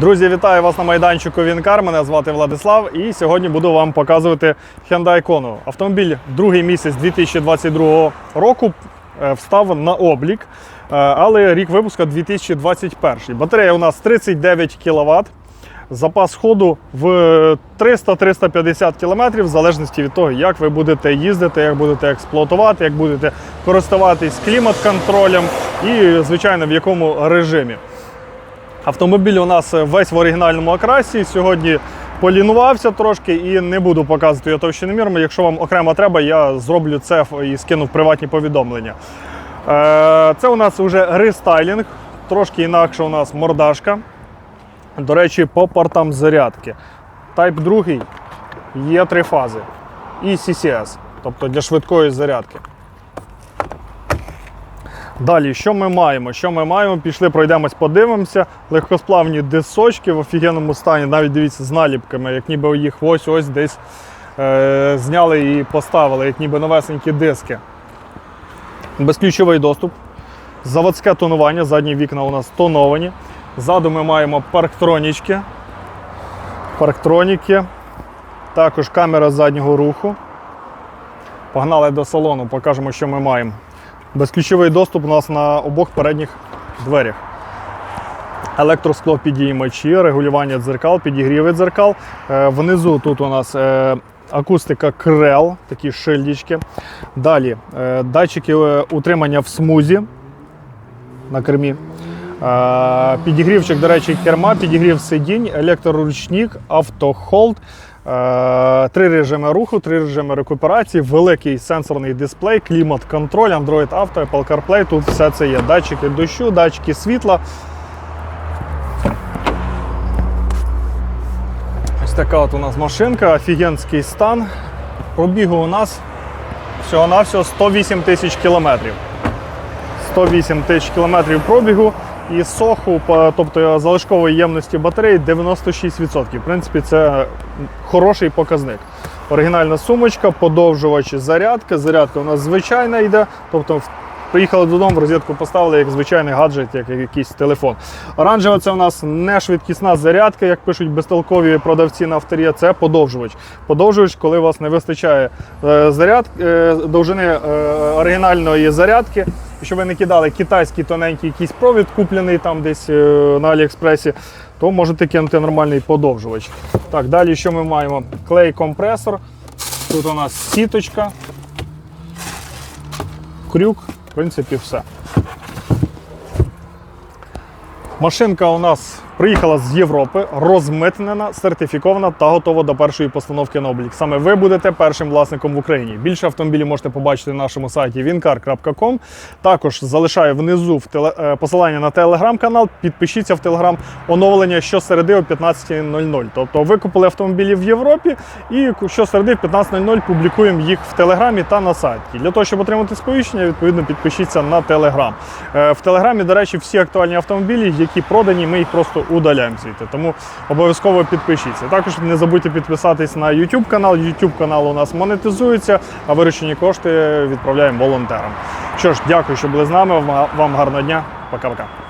Друзі, вітаю вас на майданчику Вінкар. Мене звати Владислав, і сьогодні буду вам показувати Hyundai Kona. Автомобіль другий місяць 2022 року е, встав на облік, е, але рік випуска 2021. Батарея у нас 39 кВт. Запас ходу в 300-350 км, в залежності від того, як ви будете їздити, як будете експлуатувати, як будете користуватись клімат-контролем і, звичайно, в якому режимі. Автомобіль у нас весь в оригінальному окрасі. Сьогодні полінувався трошки і не буду показувати його товщиномірами. Якщо вам окремо треба, я зроблю це і скину в приватні повідомлення. Е, Це у нас вже рестайлінг, трошки інакше у нас мордашка. До речі, по портам зарядки. Type 2 є три фази. І CCS, тобто для швидкої зарядки. Далі, що ми маємо? Що ми маємо? Пішли, пройдемось, подивимося. Легкосплавні дисочки в офігенному стані, навіть дивіться з наліпками, як ніби їх ось ось десь е, зняли і поставили, як ніби новесенькі диски. Безключовий доступ. Заводське тонування, задні вікна у нас тоновані. Ззаду ми маємо парктронічки. Парктроніки. Також камера заднього руху. Погнали до салону, покажемо, що ми маємо. Безключовий доступ у нас на обох передніх дверях. Електроскло підіймачі, регулювання дзеркал, підігріви дзеркал. Е, Внизу тут у нас е, акустика крел, такі шильдічки. Далі е, датчики утримання в смузі на кермі. Підігрівчик, до речі, керма, підігрів сидінь, електроручник, автохолд. Е, Три режими руху, три режими рекуперації, великий сенсорний дисплей, клімат-контроль, Android Auto, Apple CarPlay. Тут все це є. Датчики дощу, датчики світла. Ось така от у нас машинка, офігенський стан. Пробігу у нас всього-навсього 108 тисяч кілометрів. 108 тисяч кілометрів пробігу і соху, тобто залишкової ємності батареї 96%. В принципі, це хороший показник. Оригінальна сумочка, подовжувач зарядки. Зарядка у нас звичайна йде. Тобто приїхали додому, в розетку поставили як звичайний гаджет, як якийсь телефон. Оранжева це у нас не швидкісна зарядка, як пишуть безтолкові продавці на авторі, це подовжувач. Подовжувач, коли у вас не вистачає е, заряд, е, довжини е, оригінальної зарядки, і щоб ви не кидали китайський тоненький якийсь провід, куплений там десь е, на Аліекспресі, то можете кинути нормальний подовжувач. Так, далі що ми маємо? Клей-компресор. Тут у нас сіточка, крюк, в принципі, все. Машинка у нас приїхала з Європи, розмитнена, сертифікована та готова до першої постановки на облік. Саме ви будете першим власником в Україні. Більше автомобілів можете побачити на нашому сайті wincar.com. Також залишаю внизу в теле, е, посилання на телеграм-канал. Підпишіться в телеграм оновлення щосереди о 15.00. Тобто ви купили автомобілі в Європі і щосереди в 15.00 публікуємо їх в телеграмі та на сайті. Для того, щоб отримати сповіщення, відповідно підпишіться на телеграм. Е, В телеграмі, до речі, всі актуальні автомобілі, які продані, ми їх просто удаляємо звідти. Тому обов'язково підпишіться. Також не забудьте підписатись на YouTube канал. YouTube канал у нас монетизується, а виручені кошти відправляємо волонтерам. Що ж, дякую, що були з нами. Вам гарного дня. Пока-пока.